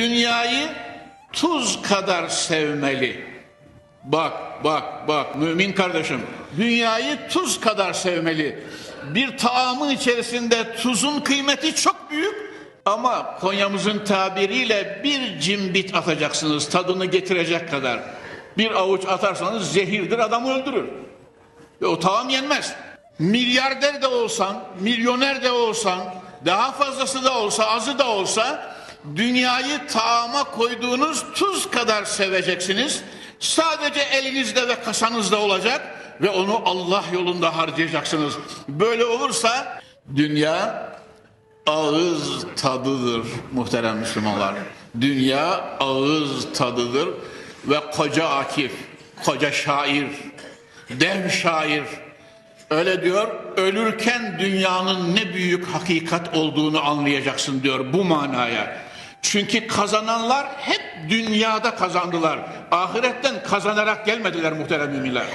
Dünyayı tuz kadar sevmeli. Bak, bak, bak mümin kardeşim. Dünyayı tuz kadar sevmeli. Bir taamın içerisinde tuzun kıymeti çok büyük. Ama Konya'mızın tabiriyle bir cimbit atacaksınız tadını getirecek kadar. Bir avuç atarsanız zehirdir adamı öldürür. Ve o taam yenmez. Milyarder de olsan, milyoner de olsan, daha fazlası da olsa, azı da olsa dünyayı taama koyduğunuz tuz kadar seveceksiniz. Sadece elinizde ve kasanızda olacak ve onu Allah yolunda harcayacaksınız. Böyle olursa dünya ağız tadıdır muhterem Müslümanlar. Dünya ağız tadıdır ve koca Akif, koca şair, dev şair öyle diyor ölürken dünyanın ne büyük hakikat olduğunu anlayacaksın diyor bu manaya. Çünkü kazananlar hep dünyada kazandılar. Ahiretten kazanarak gelmediler muhterem müminler.